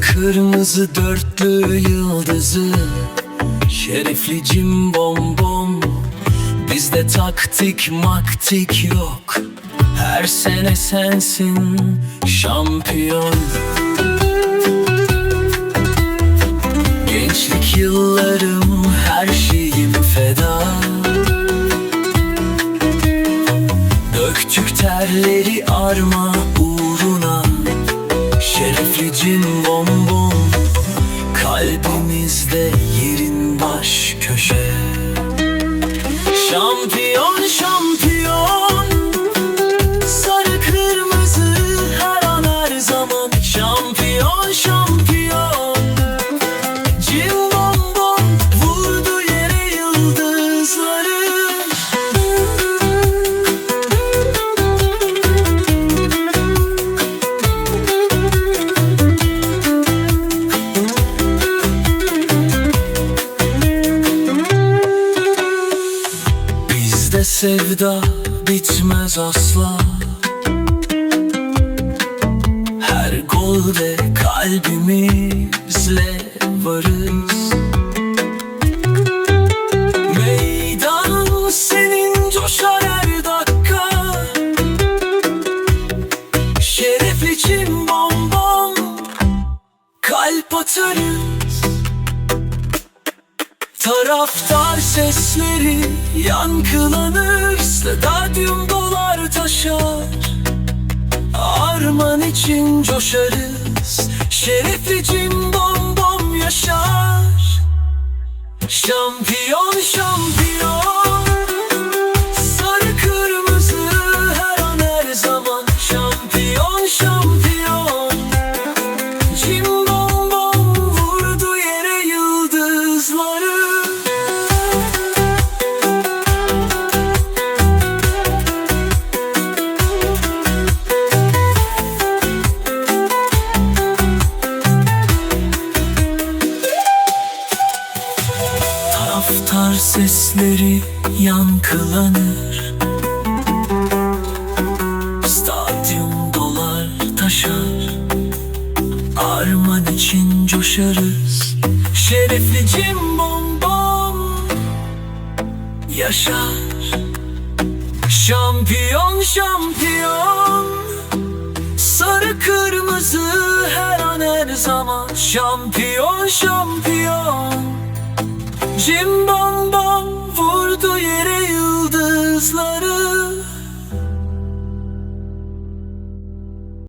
kırmızı dörtlü yıldızı. Şerefli cim bom bom. Bizde taktik maktik yok. Her sene sensin şampiyon. Gençlik yıllarım her şeyim feda. Döktük terleri arma Şerefli cin bom bom Kalbimizde yerin baş köşe. Şampiyon şampiyon Sarı kırmızı her an her zaman. Şampiyon şampiyon Cim sevda bitmez asla. Her golde kalbimizle varız. Meydan senin coşar her dakika. Şerefli için bom bom Kalp atarız Taraftar sesleri yankılanır Stadyum dolar taşar. Arman için coşarız Şerefli cim sesleri yankılanır. Stadyum dolar taşar Arman için coşarız. Şerefli cim bom bom Yaşar. Şampiyon şampiyon. Sarı kırmızı her an her zaman. Şampiyon şampiyon Cimbomdan vurdu yere yıldızları.